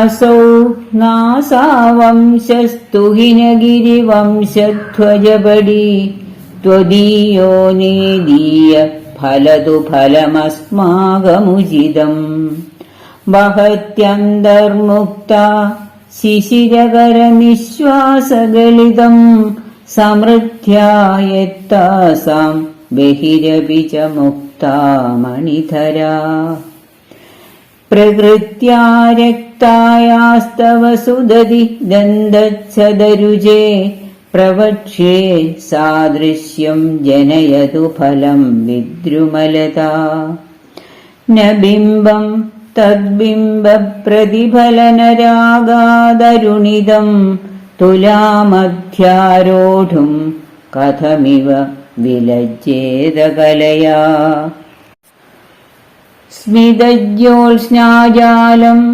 असौ नासावंशस्तु हिनगिरिवंशध्वजबडी त्वदीयो नेदीय फलतु फलमस्माकमुचितम् वहत्यन्तर्मुक्ता शिशिरकरनिःश्वासगलितम् समृद्ध्यायत्तासाम् बहिरपि च मुक्ता मणिधरा प्रकृत्या रक्तायास्तव सुदति दन्दच्छदरुजे प्रवक्ष्ये सादृश्यम् जनयतु फलम् विद्रुमलता न बिम्बम् तद्बिम्बप्रतिफलनरागादरुणिदम् तुलामध्यारोढुम् कथमिव विलज्जेदकलया स्मितज्योत्स्नाजालम्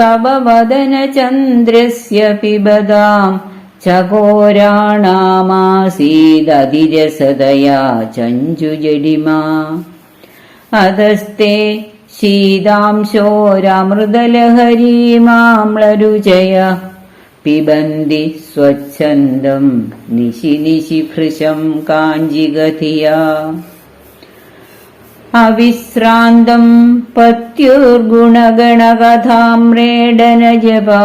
तव वदनचन्द्रस्य पिबदाम् चकोराणामासीदधिरसदया चञ्जुजडिमा अधस्ते शीतांशोरमृदलहरीमाम्लरुचय पिबन्ति स्वच्छन्दम् निशि निशि भृशम् काञ्जिगधिया അവിശ്രാന്തം പത്യുർഗുണഗണകഥാമ്രേടനജപാ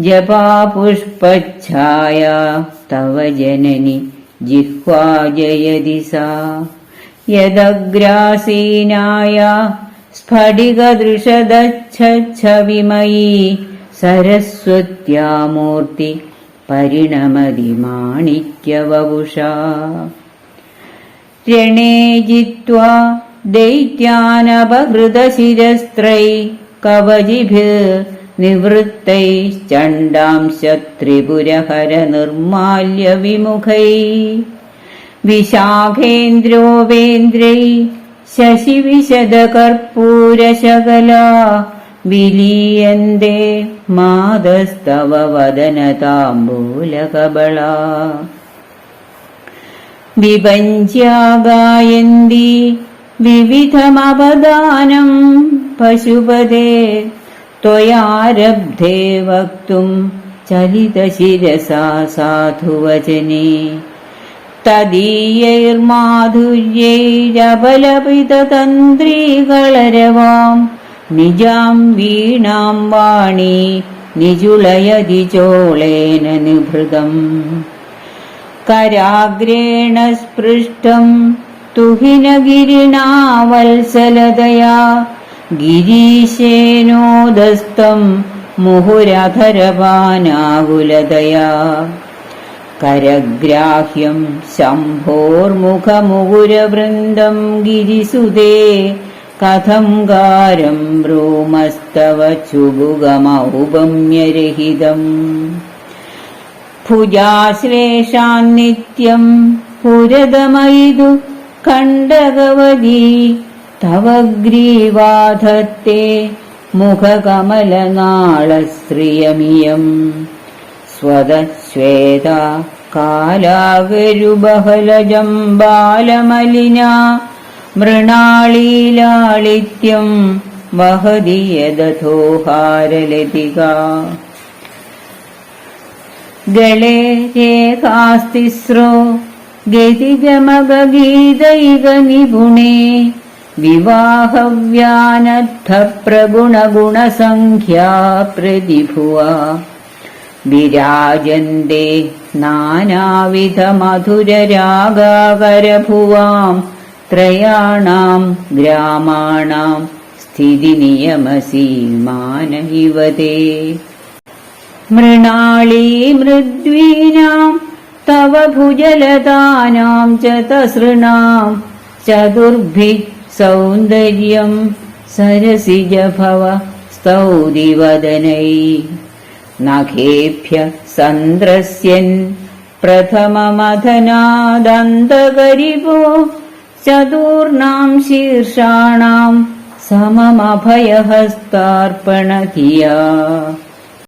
ജപാ പുഷ്പഛായ തവ ജനനി ജിഹ്വാ ജയതി സാ യദഗ്രാസീനായ സ്ഫടികദൃഷദച്ഛവിമയീ സരസ്വത്യാമൂർത്തി പരിണമതി മാണിക്യവപുഷാ രണേ ജിത്വാ ദൈത്യാനപഹൃതശിരസ്ത്രൈ കവചിഭിർ നിവൃത്തൈശ്ചണ്ഡാംശത്രിപുരഹര നിർമാല്യ വിമുഖൈ വിശാഖേന്ദ്രോപേന്ദ്രൈ ശശിവിശദകർപ്പൂരശകലാ വിലീയന്തേ മാതസ്തവ വദനതാംബൂലകബളാ വിഭഞ്ച്യാഗായന്തി विविधमवदानं पशुपदे त्वयारब्धे वक्तुं चलितशिरसा साधुवचने तदीयैर्माधुर्यैरबलपिततन्त्रीकलरवां निजां वीणां वाणी निजुलयदि चोळेन निभृतम् कराग्रेण स्पृष्टम् തുഹിനഗിരിണാവത്സലതയാ. ഗിരീശേനോദസ്തം മുഹുരധരവാനാകുലതയാ. കരഗ്രാഹ്യം ശംഭോർമുഖമുഹുരവൃന്ദം ഗിരിസുതേ. കഥംകാരം ബ്രൂമസ്തവ ചുഗുഗമൗപമ്യരഹിതം ഭുജാശ്ലേഷാന്നിത്യം പുരതമയിതു കണ്ടകവതി തവ ഗ്രീവാധത്തെ മുഖകമലനാളശ്രിയമിയം. സ്വതശ്വേത കാലാകരുബഹലജം ബാലമലിന മൃണാളീലാളിത്യം വഹതി യദഥോഹാരലതിക ഗളേ രേഖാസ്തിസ്രോ ഗതിഗമഗീതൈക നിപുണേ വിവാഹവ്യാനദ്ധ പ്രഗുണഗുണസംഖ്യാ പ്രതിഭുവ. വിരാജന്തേ നാനാവിധമധുരരാഗാകരഭുവാം ത്രയാണാം ഗ്രാമാണാം സ്ഥിതിനിയമസീ മാനയിവതേ മൃണാളീ മൃദ്വീനാം ഭുജലതാനാം ച തസൃണാം ചതുർഭിः സൗന്ദര്യം സരസിജഭവ സ്തൗതിവദനൈ. നഖേഭ്യ സന്ദ്രസ്യൻ പ്രഥമമഥനാദന്തകരിപോ. ചതൂർണാം ശീർഷാണാം സമമഭയഹസ്താർപ്പണധിയാ